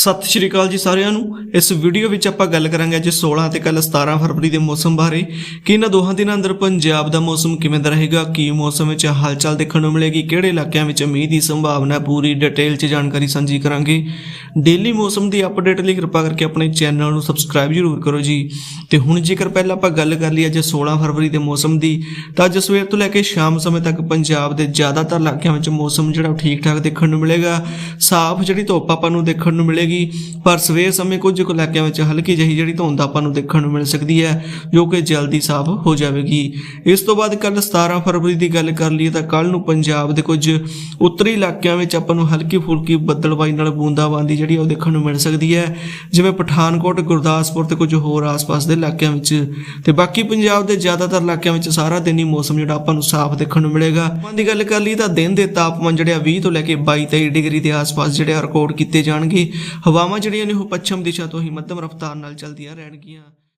ਸਤਿ ਸ਼੍ਰੀ ਅਕਾਲ ਜੀ ਸਾਰਿਆਂ ਨੂੰ। ਇਸ ਵੀਡੀਓ ਵਿੱਚ ਆਪਾਂ ਗੱਲ ਕਰਾਂਗੇ ਅੱਜ 16 ਤੇ ਕੱਲ 17 ਫਰਵਰੀ ਦੇ ਮੌਸਮ ਬਾਰੇ। ਕਿ ਇਹਨਾਂ ਦੋਹਾਂ ਦਿਨਾਂ ਅੰਦਰ ਪੰਜਾਬ ਦਾ ਮੌਸਮ ਕਿਵੇਂ ਦਾ ਰਹੇਗਾ, ਕੀ ਮੌਸਮ ਵਿੱਚ ਹਲਚਲ ਦੇਖਣ ਨੂੰ ਮਿਲੇਗੀ, ਕਿਹੜੇ ਇਲਾਕਿਆਂ ਵਿੱਚ ਮੀਂਹ ਦੀ ਸੰਭਾਵਨਾ ਪੂਰੀ ਡਿਟੇਲ 'ਚ ਜਾਣਕਾਰੀ ਸਾਂਝੀ ਕਰਾਂਗੇ। ਡੇਲੀ ਮੌਸਮ ਦੀ ਅਪਡੇਟ ਲਈ ਕਿਰਪਾ ਕਰਕੇ ਆਪਣੇ ਚੈਨਲ ਨੂੰ ਸਬਸਕ੍ਰਾਈਬ ਜ਼ਰੂਰ ਕਰੋ ਜੀ। ਤੇ ਹੁਣ ਜੇਕਰ ਪਹਿਲਾਂ ਆਪਾਂ ਗੱਲ ਕਰ ਲਈ ਅੱਜ 16 ਫਰਵਰੀ ਦੇ ਮੌਸਮ ਦੀ, ਤਾਂ ਅੱਜ ਸਵੇਰ ਤੋਂ ਲੈ ਕੇ ਸ਼ਾਮ ਸਮੇਂ ਤੱਕ ਪੰਜਾਬ ਦੇ ਜ਼ਿਆਦਾਤਰ ਇਲਾਕਿਆਂ ਵਿੱਚ ਮੌਸਮ ਜਿਹੜਾ ਠੀਕ ਠਾਕ ਦੇਖਣ ਨੂੰ ਮਿਲੇਗਾ। ਸਾਫ਼ ਜਿਹੜੀ ਧੁੱਪ ਆਪਾਂ ਨੂੰ ਦੇਖਣ ਨੂੰ ਮਿਲੇਗੀ, ਪਰ ਸਵੇਰ ਸਮੇਂ ਕੁਝ ਕੁ ਇਲਾਕਿਆਂ ਵਿੱਚ ਹਲਕੀ ਜਿਹੀ ਜਿਹੜੀ ਧੁੰਦ ਆਪਾਂ ਨੂੰ ਦੇਖਣ ਨੂੰ ਮਿਲ ਸਕਦੀ ਹੈ, ਜੋ ਕਿ ਜਲਦੀ ਸਾਫ਼ ਹੋ ਜਾਵੇਗੀ। ਇਸ ਤੋਂ ਬਾਅਦ ਕੱਲ 17 ਫਰਵਰੀ ਦੀ ਗੱਲ ਕਰ ਲਈਏ ਤਾਂ ਕੱਲ ਨੂੰ ਪੰਜਾਬ ਦੇ ਕੁਝ ਉੱਤਰੀ ਇਲਾਕਿਆਂ ਵਿੱਚ ਆਪਾਂ ਨੂੰ ਹਲਕੀ ਫੁਲਕੀ ਬੱਦਲਬਾਈ ਨਾਲ ਬੂੰਦਾਬਾਂਦੀ ਜਿਹੜੀ ਉਹ ਦੇਖਣ ਨੂੰ ਮਿਲ ਸਕਦੀ ਹੈ, ਜਿਵੇਂ ਪਠਾਨਕੋਟ, ਗੁਰਦਾਸਪੁਰ ਤੇ ਕੁਝ ਹੋਰ ਆਸ-ਪਾਸ ਦੇ ਇਲਾਕਿਆਂ ਵਿੱਚ। ਤੇ ਬਾਕੀ ਪੰਜਾਬ ਦੇ ਜ਼ਿਆਦਾਤਰ ਇਲਾਕਿਆਂ ਵਿੱਚ ਸਾਰਾ ਦਿਨ ਹੀ ਮੌਸਮ ਜਿਹੜਾ ਆਪਾਂ ਨੂੰ ਸਾਫ਼ ਦੇਖਣ ਨੂੰ ਮਿਲੇਗਾ। ਦੀ ਗੱਲ ਕਰ ਲਈ ਤਾਂ ਦਿਨ ਦੇ ਤਾਪਮਾਨ ਜਿਹੜੇ ਆ 20 ਤੋਂ ਲੈ ਕੇ 22 23 ਡਿਗਰੀ ਦੇ ਆਸ ਆਸ-ਪਾਸ ਜਿਹੜੇ ਰਿਕਾਰਡ ਕੀਤੇ ਜਾਣਗੇ। ਹਵਾਵਾਂ ਜਿਹੜੀਆਂ ਨੇ ਉਹ ਪੱਛਮ ਦਿਸ਼ਾ ਤੋਂ ਹੀ ਮੱਧਮ ਰਫ਼ਤਾਰ ਨਾਲ ਚੱਲਦੀਆਂ ਰਹਿਣਗੀਆਂ।